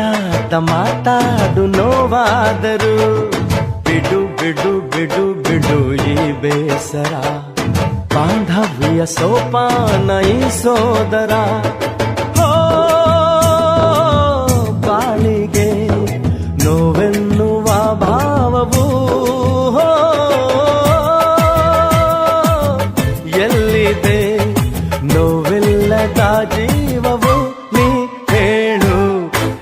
ಏನಾದ ಮಾತಾಡು ನೋವಾದರು ಬಿಡು ಬಿಡು ಬಿಡು ಬಿಡು ಈ ಬೇಸರ. ಬಾಂಧವ್ಯ ಸೋಪಾನ ಈ ಸೋದರ. ಹೋ ಬಾಳಿಗೆ ನೋವೆನ್ನುವ ಭಾವವು ಎಲ್ಲಿದೆ ನೋವಿಲ್ಲದ ಜೀವವು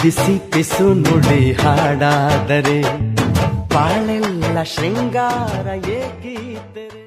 ಬಿಸಿ ಪಿಸು ನುಡಿ ಹಾಡಾದರೆ ಬಾಳೆಲ್ಲ ಶೃಂಗಾರ ಏಕಿದ್ದರೆ